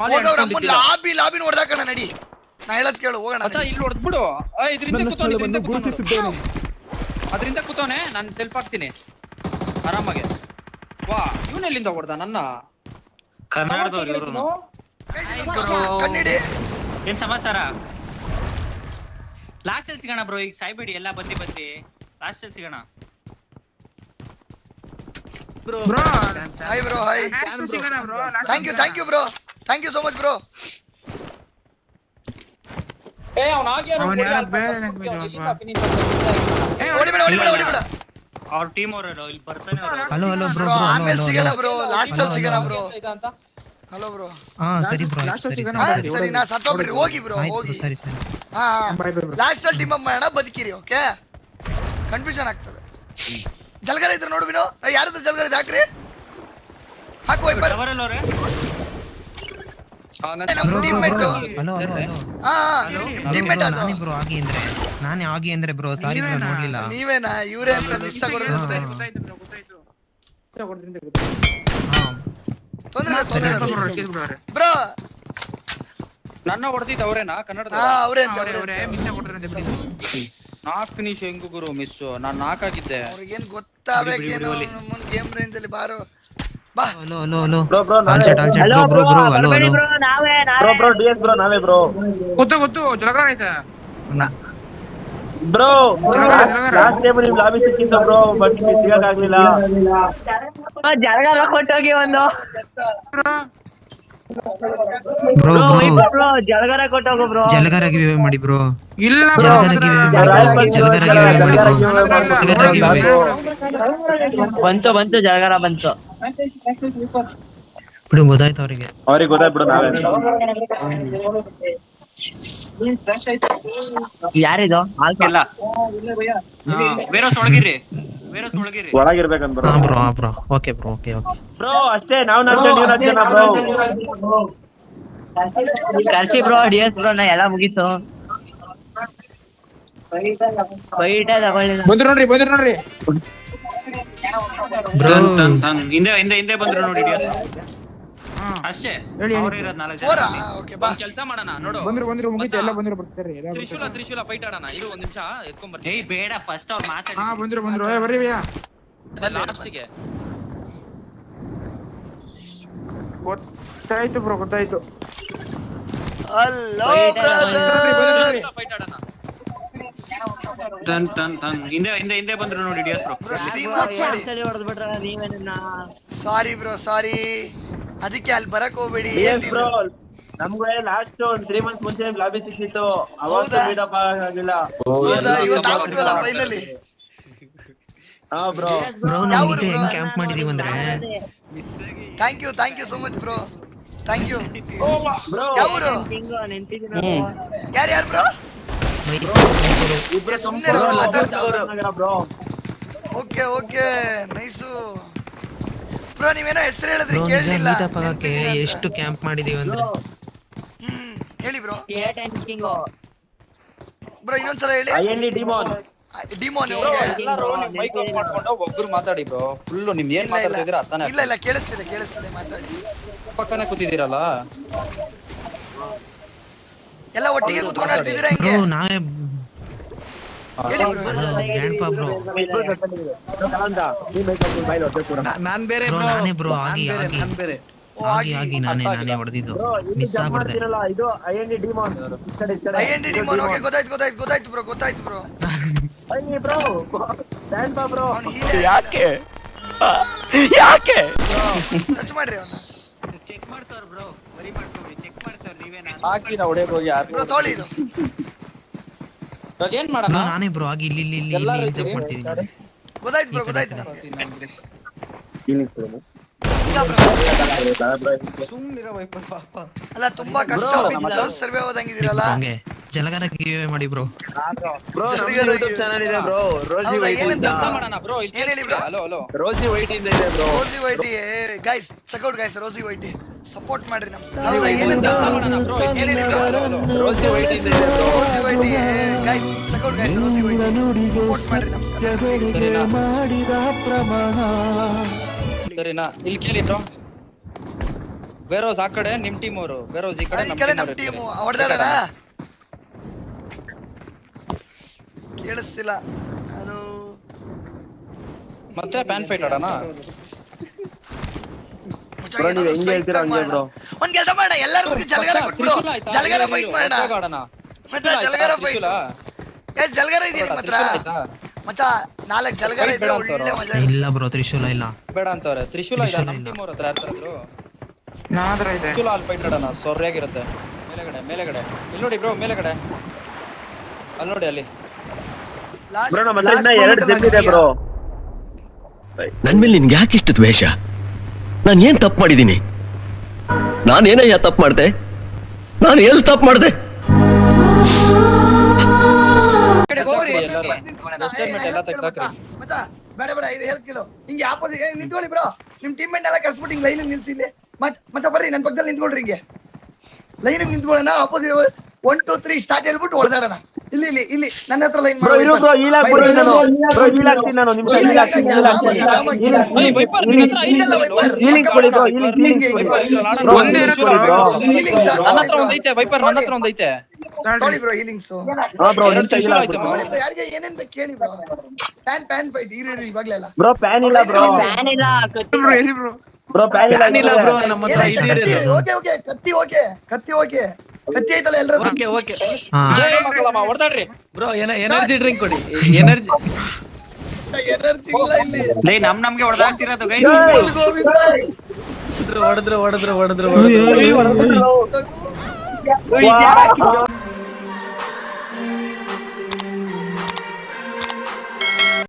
ಮಾಲಿ. Lobby lobby ನೋಡ್ದಾಕಣ ನಡಿ. ನಾ ಹೇಳದ್ ಕೇಳು ಹೋಗೋಣ ಇಲ್ಲಿ ಹೊಡೆದ್ಬಿಡು. ಬಿಡು ಇದ್ರಿಂದ ಕೂತವ್ನೆ ನೋಡು. ಗುರುತಿಸಿದ್ದೇನೆ. ಅದರಿಂದ ಕೂತವನೆ ನಾನು ಸೆಲ್ಫ್ ಹಾಕ್ತೀನಿ. ಆರಾಮಾಗೆ. ವಾ ಇವನ್ ಎಲ್ಲಿಂದ ಹೊಡೆದ ನನ್ನ? ಇವ್ರು. ಕನ್ನಡಿ ಏನ್ ಸಮಾಚಾರ? ಲಾಸ್ಟ್ ಅಲ್ಲಿ ಸಿಗೋಣ ಬ್ರೋ ಈಗ ಸಾಯ್ಬೇಡಿ ಎಲ್ಲ ಬತ್ತಿ ಬತ್ತಿ. ಲಾಸ್ಟ್ ಅಲ್ಲಿ ಸಿಗೋಣ. Bro hi bro hi bro thank you thank you bro thank you so much bro ಏ ಅವ್ನ ಆಗಿ ಅವ್ನ್ ಯಾರೋ ಬೇರೆ language ಒಬ್ಬ. ಹೊಡಿಬೇಡ ಹೊಡಿಬೇಡ ಹೊಡಿಬೇಡ ಅವ್ರ ಟೀಮ್ ಅವರು ಇಲ್ಲಿ ಬರ್ತಾನೆ ಅವ್ರು hello hello bro bro bro ಆಮೇಲೆ ಹಲೋ ಸಿಗೋಣ ಹಲೋ ಬ್ರೋ ಲಾಸ್ಟ್ ಅಲ್ಲಿ ಸಿಗೋಣ ಬ್ರೋ ಅಂತ ಹಲೋ ಬ್ರೋ ಹಾ ಸರಿ ಬ್ರೋ Last ಅಲ್ಲಿ ಸರಿ ಸಿಗೋಣ. ಹಾ ಹೊಡಿ, ಸರಿ ಹೊಡಿ. ನಾ ಸತ್ತೋಗ್ಬಿಡ್ರಿ ಹೋಗಿ ಬ್ರೋ ಆಯ್ತು ಹೋಗಿ bro, ಸರಿ ಸರಿ ಹಾ Bye, bye, bro. ಲಾಸ್ಟ್ ಅಲ್ಲಿ ಟೀಮ್ ಅಪ್ ಮಾಡೋಣ ಬದುಕಿರಿ ಓಕೆ ಕನ್ಫ್ಯೂಷನ್ ಆಗ್ತದೆ ಜಲ್ಗರ ಇದ್ರೆ ನೋಡು ವಿನೋ ಯಾರದ್ದು ಜಲ್ಗರ ಇದೆ ಹಾಕ್ರಿ ಹಾಕು ವೈಪರ್ ಟವರ್ ಅಲ್ಲಿ ಅವ್ರೆ ನಮ್ಮ ಬ್ರೋ ಆಗಿ ಅಂದ್ರೆ ನಾನೇ ಆಗಿ ಅಂದ್ರೆ ಬ್ರೋ ಸಾರಿ ಬ್ರೋ? ನೋಡ್ಲಿಲ್ಲ. ನೀವೇನಾ? ಇವ್ರೇ ಅಂತ ಮಿಸ್. ಬ್ರೋ. ನನ್ನ ಹೊಡೆದಿದ್ದ ಅವರೇನಾ? ಕನ್ನಡದ? ಅವರೇ ಅವ್ರೇ ಅಂತ. ಬಿಡಿ. ನಾಲ್ಕು ಫಿನಿಶ್ ಹೆಂಗು ಗುರು ಮಿಸ್ ನಾನ್ ನಾಲ್ಕಾಗಿದ್ದೆ ಅವ್ರಿಗೇನ್ ಮುಂದ್ ಗೇಮ್ ರೇಂಜ್ ಅಲ್ಲಿ ಬಾರೋ. ಬಾ. Hello hello hello all set all set bro bro bro hello hello bro bro bro ನಾವೇ ಬ್ರೋ ಗೊತ್ತು ಗೊತ್ತು ಜಲಗಾರ ಆಯ್ತಾ ಬ್ರೋ ಲಾಸ್ಟ್ ಟೈಮ್ ನಿಮ್ ಲಾಬಿ ಸಿಕ್ಕಿತ್ತು ಬ್ರೋ ಬಟ್ ನಿಮ್ಗೆ ಸಿಗಕ್ಕಾಗ್ಲಿಲ್ಲ ಜರಗಾರ ಕೊಟ್ಟೋಗಿ ಒಂದು. ಬ್ರೋ ಬ್ರೋ ಬ್ರೋ ಜಲಗಾರ ಕೊಟ್ಟೋಗು ಬ್ರೋ ಜಲಗಾರ ಗಿವೆ ಮಾಡಿ ಬ್ರೋ ಇಲ್ಲ ಜಲಗಾರ ಗಿವೆ ಮಾಡಿ ಜಲಗಾರ ಗಿವೆ ಮಾಡಿ ಬ್ರೋ ಜಲಗಾರ ಗಿವೆ ಬಂತು ಬಂತು ಜಲಗಾರ ಬಂತು. ಬಿಡು ಗೊತ್ತಾಯ್ತು ಅವರಿಗೆ. ಅವ್ರಿಗೆ ಗೊತ್ತಾಯ್ತು ಬಿಡು ನಾವೇ. ಯಾರಿದು? ಇಲ್ಲ. ಬೇರೆ ಒಳಗಿರಿ ಬೇರೆ ಒಳಗಿರಿ ಒಳಗಿರ್ಬೇಕಂತ ಬ್ರೋ ಹಾ ಬ್ರೋ ಹಾ bro. Okay bro okay okay. Bro ಅಷ್ಟೇ ನಾವ್ ನಡ್ಕೊಂಡ ಬ್ರೋ. ಕರ್ಸಿ ಬ್ರೋ ಡಿ ಬ್ರೋ ನಾ ಎಲ್ಲ ಮುಗೀತು. ಬೈಟ ತಗೊಳ್ಳಿಲ್ಲ ಬಂದ್ರು ನೋಡ್ರಿ ಬಂದ್ರು ನೋಡ್ರಿ. ಬ್ರೋ ತನ್, ತನ್, ತನ್. ಹಿಂದೆ ಹಿಂದೆ ಹಿಂದೆ ಬಂದ್ರು ನೋಡಿ. ಅಷ್ಟೇ. ಅವ್ರೇ ಇರೋದ್ ನಾಲ್ಕು ಜನ ಓಕೆ ಬಾ. ಕೆಲಸ ಮಾಡೋಣ ನೋಡು. ಬಂದ್ರು ಬಂದ್ರು ಮುಗೀತು. ಎಲ್ಲ ಬಂದ್ರು ಬರ್ತಾರೆ ಎಲ್ಲ ತ್ರಿಶೂಲ ಬರ್ತಾರೆ. ತ್ರಿಶೂಲ ಫೈಟ್ ಆಡೋಣ. ಇರು ಒಂದ್ ನಿಮಿಷ ಎತ್ಕೊಂಡ್ ಬರ್ತೀನಿ. ಏಯ್ ಬೇಡ ಫಸ್ಟ್ ಅವ್ರು ಮಾತಾಡಿ. ಹಾ ಬಂದ್ರು ಬಂದ್ರು. ಏ, ಬರ್ರಿ ಭಯ್ಯ. ಲಾಸ್ಟಿಗೆ. ಗೊತ್ತಾಯ್ತು ಬ್ರೋ ಗೊತ್ತಾಯ್ತು. ಹಲೋ ಬ್ರದರ್ ಫೈಟ್ ಆಡೋಣ. ತನ್ ತನ್ ತನ್ ಹಿಂದೆ ಹಿಂದೆ ಹಿಂದೆ ಬಂದ್ರು ನೋಡಿ dear bro sorry bro sorry ಅದಕ್ಕೆ ಅಲ್ಲಿ ಬರಕ್ ಹೋಗ್ಬೇಡಿ. ನಮ್ಗೆ ಲಾಸ್ಟ್ ಒಂದ್ ತ್ರೀ ಮಂತ್ಸ್ ಮುಂಚೆ ಲಾಬಿ ಸಿಕ್ಕಿತ್ತು ಅವಾಗ ಬಿಡಪ್ಪ ಆಗಿಲ್ಲ. ಹೌದಾ? ಇವತ್ತು ಆಗ್ಬಿಟ್ವಲ್ಲ ಫೈನಲಿ ಹಾ ಬ್ರೋ. ಬ್ರೋ ನಾವು? ಹೆಂಗ್ ಕ್ಯಾಂಪ್ ಮಾಡಿದೀವಿ ಅಂದ್ರೆ? Thank you thank you so much bro. Thank you bro. ಯಾರು ಯಾರು ಬ್ರೋ? ಇಬ್ರು ಸುಮ್ನೆ ಓಕೆ ಓಕೆ ನೈಸು. ಬ್ರೋ ನೀವೇನೋ ಹೆಸರು ಹೇಳಿದ್ರಿ ಬ್ರೋ ನಿಜ ಕೇಳಲಿಲ್ಲ. ಮೀಟಪ್ ಎಷ್ಟು ಕ್ಯಾಂಪ್ ಮಾಡಿದೀವಿ ಅಂದ್ರೆ. ಹ್ಮ್ ಹೇಳಿ ಬ್ರೋ. ಕಿಂಗು ಬ್ರೋ ಇನ್ನೊಂದ್ಸಲ ಹೇಳಿ. I N D demon demon bro okay ಎಲ್ಲರೂ ಮೈಕ್ ಆಫ್ ಮಾಡ್ಕೊಂಡು ಒಬ್ರು ಮಾತಾಡಿ ಬ್ರೋ. ಫುಲ್ ನಿಮ್ ಏನ್ ಇಲ್ಲ ಮಾತಾಡ್ತಾ ಇದೀರ ಇಲ್ಲ ಅರ್ಥನೇ ಇಲ್ಲ ಇಲ್ಲ ಕೇಳಿಸ್ತಿದೆ ಕೇಳಿಸ್ತಿದೆ ಮಾತಾಡಿ. ಪಕ್ಕನೆ ಕೂತಿದ್ದೀರಲ್ಲ? ಎಲ್ಲ ಒಟ್ಟಿಗೆ ಕುತ್ಕೊಂಡು ಆಡ್ತಿದ್ದೀರಾ ಬ್ರೋ ಹೆಂಗೆ? ನಾವೇ ಬ್ರೋ. Grandpa bro. ನಾನ್ ಬೇರೆ ಬ್ರೋ. ನಾನೇ ಬ್ರೋ ಆಗಿ ಆಗಿ. ಓ ಆಗಿ ಆಗಿ ಆಗಿ ನಾನೇ ನಾನೇ ಹೊಡೆದಿದ್ದು. ಮಿಸ್ ಆಗ್ಬಿಡ್ದೆ. ಇದು ಐ ಎನ್ ಡಿ ಡಿಮೋನ್ ಈ ಕಡೆ ಈ ಕಡೆ. ಐ ಎನ್ ಡಿ ಓಕೆ ಗೊತ್ತಾಯ್ತು ಗೊತ್ತಾಯ್ತು ಗೊತ್ತಾಯ್ತು ಬ್ರೋ ಗೊತ್ತಾಯ್ತು ಬ್ರೋ. ಬನ್ನಿ ಬ್ರೋ. ಸ್ಟ್ಯಾಂಡ್ ಬಾ ಬ್ರೋ. ಅವ್ನು ಹೀಗೆ ಯಾಕೆ? ಯಾಕೆ? ಟಚ್ ಮಾಡ್ರಿ ಚೆಕ್ ಮಾಡ್ತಾವ್ರ ಬ್ರೋ. ಬರಿ ನೀವೇನ ಹಾಕಿ ನಾ ಹೊಡೆಯಕ್ ಹೋಗಿ ಯಾರು ಇದು. ಏನ್ ಮಾಡೋಣ? ನಾನೇ ಬ್ರೋ ಆಗಿ ಇಲ್ಲಿ ಇಲ್ಲಿ ಇಲ್ಲಿ ಇಲ್ಲಿ ಜಂಪ್? ಮಾಡ್ತಿದ್ದೀನಿ ಗೊತ್ತಾಯ್ತು ಬ್ರೋ ಗೊತ್ತಾಯ್ತು. ನನಗೆ ಸುಮ್ನಿರೋ ವೈಫೈ ಪಾಪ. ಅಲ್ಲ ತುಂಬಾ ಕಷ್ಟ. ಸರ್ವೆ ಹಂಗೆ. ಗಿವೆ ಮಾಡಿ ಬ್ರೋ. ಬ್ರೋ ಜಲ್ದಿಗಾರ ಯೂಟ್ಯೂಬ್ ಚಾನಲ್ ಇದೆ ಬ್ರೋ. ರೋಜಿ ವೈಟ್ ಕೆಲಸ ಮಾಡೋಣ ಬ್ರೋ? ಇಲ್ಲಿ ಏನ್ ಹೇಳಿ bro? Hello hello. Rosy White ಇಂದ ಇದೆ bro. ವೈಟಿ guys check out guys Rosy ವೈಟಿ support ಮಾಡ್ರಿ ರೋಸಿ ವೈಟಿ ಗೈಸ್ ಗೈಸ್ ರೋಸಿ ವೈಟಿ ಸಪೋರ್ಟ್ ಮಾಡ್ರಿ ನಮ್ ಸರಿನಾ? ಸರಿನಾ? ಇಲ್ಲಿ ಕೇಳಿ ಬ್ರೋ. ಬೇರೋಸ್ ಆ ಕಡೆ ನಿಮ್ ಟೀಮ್ ಅವರು. ಬೇರೋಸ್ ಈ ಕಡೆ ಈ ನಮ್ ಕಡೆ team ನಮ್ ಅವ್ರು ಹೊಡೆದಾಡಣ ಕೇಳಿಸ್ತಿಲ್ಲ. ಅದು ಮತ್ತೆ ಪ್ಯಾನ್ ಫೈಟ್ ಆಡೋಣ? Bro, ನೀವ್ ಹೆಂಗ್ ಹೇಳ್ತೀರಾ ಹಂಗೆ ಮಾಡೋಣ. ಒಂದ್ ಕೆಲಸ ಮಾಡ ಎಲ್ಲರಿಗೂ ಜಲಗಾರ ಕೊಟ್ಬಿಡು. ಜಲಗರ? ಫೈಟ್ ಹೊಸ್ದಾಗ್ ಮಚ್ಚ ಜಲಗಾರ ಫೈಟ್ ಏ ಜಲಗರ ಇದೆ ನಿಮ್ಮ ಹತ್ರ? ಮಚ್ಚ ನಾಲ್ಕು ಜಲಗರ ಇದ್ರೆ ಒಳ್ಳೆ ಮಜಾ. ಇಲ್ಲ ಬ್ರೋ ತ್ರಿಶೂಲ ಇಲ್ಲ. ಬೇಡ ಅಂತವ್ರೆ. ತ್ರಿಶೂಲ ಇದೆ ತ್ರಿಶೂಲ ನಮ್ ಟೀಮ್ ಅವ್ರ ಹತ್ರ ಯಾರ ಹತ್ರ ಹತ್ರ ಇದೆ. ತ್ರಿಶೂಲ ಅಲ್ಲಿ ಫೈಟ್ ಮಾಡೋಣ. ಸೊರ್ರೆಯಾಗಿರುತ್ತೆ ಮೇಲೆಗಡೆ ಮೇಲೆಗಡೆ. ಇಲ್ಲಿ ನೋಡಿ ಬ್ರೋ ಮೇಲೆಗಡೆ. ಅಲ್ಲಿ ನೋಡಿ ಅಲ್ಲಿ. ಬ್ರೋ ನಮ್ಮ ಹತ್ರ ಇನ್ನ ಎರಡು moment ಇದೆ ಬ್ರೋ. ನನ್ ಮೇಲೆ ನಿನ್ಗೆ ಯಾಕೆ ಇಷ್ಟು ದ್ವೇಷ? ನಾನು ಏನ್ ತಪ್ಪು ಮಾಡಿದ್ದೀನಿ ನಾನೇನಯ್ಯ ತಪ್ಪು ಮಾಡ್ದೆ? ನಾನು ಎಲ್ಲಿ ತಪ್ಪು ಮಾಡ್ದೆ. ಬೇಡ ಬೇಡ ಇದು ಹೇಳ್ ಕೇಳು. ಹಿಂಗೆ ಆಪೋಸಿಟ್ ನಿಂತ್ಕೊಳ್ಳಿ ಬ್ರೋ ನಿಮ್ ಟೀಮ್ ಮೇಟ್ ಎಲ್ಲ ಕಳ್ಸ್ಬಿಟ್ಟು ಹಿಂಗ್ ಲೈನ್ ನಿಲ್ಸಿ ಇಲ್ಲಿ. ಮಚ್ಚ ಮತ್ತೆ ಬರ್ರಿ ನನ್ ಪಕ್ಕದಲ್ಲಿ ನಿಂತ್ಕೊಳ್ರಿ ಹಿಂಗೆ. Line ನಿಂತ್ಕೊಳ್ಳೋಣ opposite one two three start ಹೇಳ್ಬಿಟ್ಟು ಹೊಡೆದಾಡೋಣ ಇಲ್ಲಿ ಇಲ್ಲಿ ಇಲ್ಲಿ ನನ್ನ ಹತ್ರ ಲೈನ್ ಬ್ರೋ ಇರು ಬ್ರೋ ಇಲ್ಲ ಬ್ರೋ ನಾನು ಬ್ರೋ ಇಲ್ಲ ಆಗ್ತೀನಿ ನಾನು ನಿಮಿಷ ಇಲ್ಲ ಆಗ್ತೀನಿ ಇಲ್ಲ ಆಗ್ತೀನಿ ಏಯ್, ವೈಪರ್, ನಿನ್ ಹತ್ರ ಐದು ಇಲ್ಲ, ವೈಪರ್. ಹೀಲಿಂಗ್ ಕೊಡಿ ಬ್ರೋ ಹೀಲಿಂಗ್ ಹೀಲಿಂಗ್ ಕೊಡಿ ಒಂದೇ ಕೊಡಿ ಬ್ರೋ. ನನ್ನ ಹತ್ರ ಒಂದು ಐತೆ ವೈಪರ್ ನನ್ನ ಹತ್ರ ಒಂದು ಐತೆ ನೋಡಿ ಬ್ರೋ ಹೀಲಿಂಗ್ಸ್ ಹಾ ಬ್ರೋ ಎರಡು ನಿಮಿಷ ಇಲ್ಲ ಆಯ್ತು ಬ್ರೋ. ಯಾರಿಗೆ ಏನೇನ್ ಬೇಕು ಕೇಳಿ ಬ್ರೋ ಪ್ಯಾನ್ ಪ್ಯಾನ್ ಫೈಟ್ ಇರಿ ಇರಿ ಅಲ್ಲ ಬ್ರೋ ಪ್ಯಾನ್ ಇಲ್ಲ ಬ್ರೋ ಪ್ಯಾನ್ ಇಲ್ಲ ಕತ್ತಿ ಬ್ರೋ ಎಲ್ಲಿ ಬ್ರೋ ಬ್ರೋ ಪ್ಯಾನ್ ಇಲ್ಲ ಇಲ್ಲ ಬ್ರೋ ನಮ್ಮ ಹತ್ರ ಇದೆ ಇದು ಓಕೆ ಓಕೆ ಕತ್ತಿ ಓಕೆ ಕತ್ತಿ ಓಕೆ ಕತ್ತಿ ಐತಲ್ಲ ಎಲ್ಲರೂ ಓಕೆ ಓಕೆ. ಹೊಡೆದಾಡ್ರಿ ಬ್ರೋ ಎನರ್ಜಿ ಡ್ರಿಂಕ್ ಕೊಡಿ. ಎನರ್ಜಿ ಎನರ್ಜಿ ಇಲ್ಲ ಇಲ್ಲಿ. ಲೇ ನಮ್ ನಮ್ಗೆ ಹೊಡೆದಾಡ್ತಿರೋದು ಗೈಸ್ ಹೊಡೆದ್ರು ಹೊಡೆದ್ರು ಹೊಡೆದ್ರು ಹೊಡೆದ್ರು.